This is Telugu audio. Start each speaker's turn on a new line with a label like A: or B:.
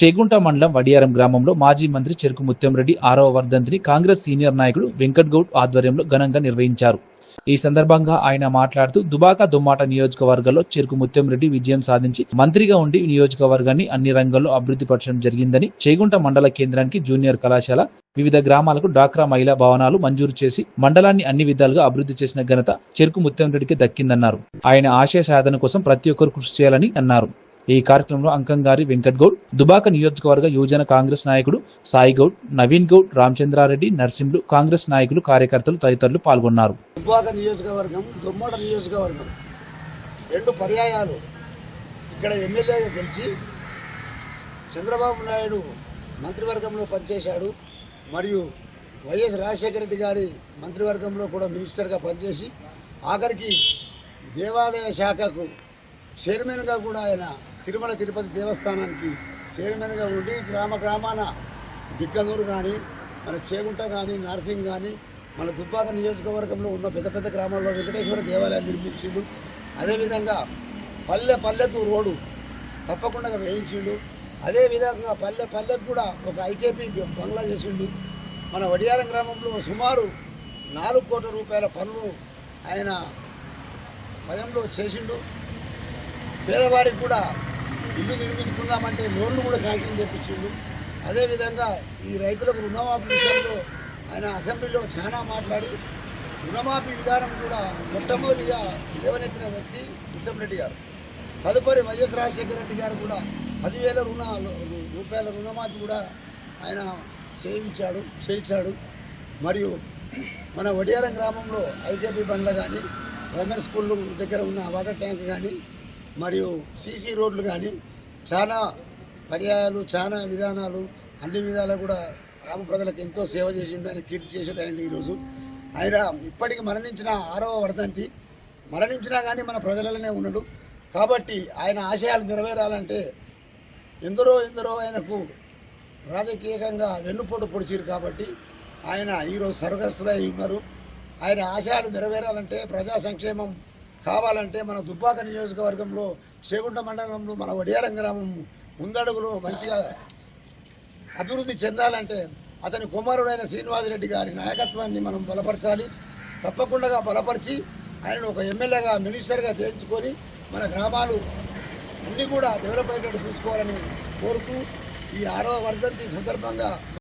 A: చేగుంట మండలం వడియారం గ్రామంలో మాజీ మంత్రి చెరుకు ముత్యంరెడ్డి ఆరవ వర్ధంతిని కాంగ్రెస్ సీనియర్ నాయకుడు వెంకట్ గౌడ్ ఆధ్వర్యంలో ఘనంగా నిర్వహించారు. ఈ సందర్భంగా ఆయన మాట్లాడుతూ దుబాక దుమ్మాట నియోజకవర్గంలో చెరుకు ముత్యంరెడ్డి విజయం సాధించి మంత్రిగా ఉండి నియోజకవర్గాన్ని అన్ని రంగాల్లో అభివృద్ధి పరచడం జరిగిందని చేగుంట మండల కేంద్రానికి జూనియర్ కళాశాల వివిధ గ్రామాలకు డాక్రా మహిళా భవనాలు మంజూరు చేసి మండలాన్ని అన్ని విధాలుగా అభివృద్ధి చేసిన ఘనత చెరుకు ముత్యంరెడ్డికి దక్కిందన్నారు. ఆయన ఆశయ సాధన కోసం ప్రతి ఒక్కరు కృషి చేయాలని అన్నారు. ఈ కార్యక్రమంలో అంకంగారి వెంకట్ గౌడ్ దుబాక నియోజకవర్గ యువజన కాంగ్రెస్ నాయకుడు సాయి గౌడ్ నవీన్ గౌడ్ రామచంద్రారెడ్డి నర్సింహులు కాంగ్రెస్ నాయకులు కార్యకర్తలు తదితరులు పాల్గొన్నారు.
B: దుబాక నియోజకవర్గం దుమ్మడ నియోజకవర్గం. రెండు పర్యాయాలు. ఇక్కడ ఎమ్మెల్యేగా గెలిచి చంద్రబాబు నాయుడు మంత్రివర్గంలో పనిచేశాడు. మరియు వైఎస్ రాజశేఖర రెడ్డి గారి మంత్రివర్గంలో కూడా మినిస్టర్గా పనిచేసి ఆఖరికి దేవాదాయ శాఖకు చైర్మన్గా కూడా ఆయన తిరుమల తిరుపతి దేవస్థానానికి చైర్మన్గా ఉండి గ్రామ గ్రామాన బిక్కనూరు కానీ మన చేగుంట కానీ నర్సింగ్ కానీ మన దుబ్బాక నియోజకవర్గంలో ఉన్న పెద్ద పెద్ద గ్రామాల్లో వెంకటేశ్వర దేవాలయాలు నిర్మించిండు. అదేవిధంగా పల్లె పల్లెకు రోడ్డు తప్పకుండా వేయించిండు. అదేవిధంగా పల్లె పల్లెకు కూడా ఒక ఐకేపీ బంగ్లా చేసిండు. మన వడియారం గ్రామంలో సుమారు నాలుగు కోట్ల రూపాయల పనులు ఆయన భయంలో చేసిండు. పేదవారికి కూడా ఇల్లు నిర్మించుకుందామంటే లోన్లు కూడా శాంక్షన్ చేపించిండు. అదేవిధంగా ఈ రైతులకు రుణమాఫీ విషయంలో ఆయన అసెంబ్లీలో చాలా మాట్లాడి రుణమాఫీ విధానం కూడా మొట్టమొదటిగా లేవనెత్తిన వ్యక్తి రెడ్డి గారు. తదుపరి వైఎస్ రాజశేఖర రెడ్డి గారు కూడా పదివేల రుణ రూపాయల రుణమాఫీ కూడా ఆయన చేయించాడు చేయించాడు. మరియు మన వడియారం గ్రామంలో ఐకేపీ బండ్ల కానీ గవర్నమెంట్ స్కూల్ దగ్గర ఉన్న వాటర్ ట్యాంక్ కానీ మరియు సీసీ రోడ్లు కానీ చాలా పర్యాయాలు చాలా విధానాలు అన్ని విధాలు కూడా గ్రామ ప్రజలకు ఎంతో సేవ చేసిండు ఆయన కీర్తి చేసేట ఆయన ఈరోజు. ఆయన ఇప్పటికి మరణించిన ఆరవ వర్ధంతి. మరణించినా కానీ మన ప్రజలలోనే ఉన్నాడు. కాబట్టి ఆయన ఆశయాలు నెరవేరాలంటే ఎందరో ఎందరో ఆయనకు రాజకీయంగా వెన్నుపోటు పొడిచారు కాబట్టి ఆయన ఈరోజు స్వర్గస్థులై ఉన్నారు. ఆయన ఆశయాలు నెరవేరాలంటే ప్రజా సంక్షేమం కావాలంటే మన దుబ్బాక నియోజకవర్గంలో చేగుంట మండలంలో మన వడియారం గ్రామం ముందడుగులో మంచిగా అభివృద్ధి చెందాలంటే అతని కుమారుడైన శ్రీనివాసరెడ్డి గారి నాయకత్వాన్ని మనం బలపరచాలి. తప్పకుండా బలపరిచి ఆయనను ఒక ఎమ్మెల్యేగా మినిస్టర్గా చేయించుకొని మన గ్రామాలు అన్నీ కూడా డెవలప్ అయ్యేటట్టు చూసుకోవాలని కోరుతూ ఈ ఆరవ వర్ధంతి సందర్భంగా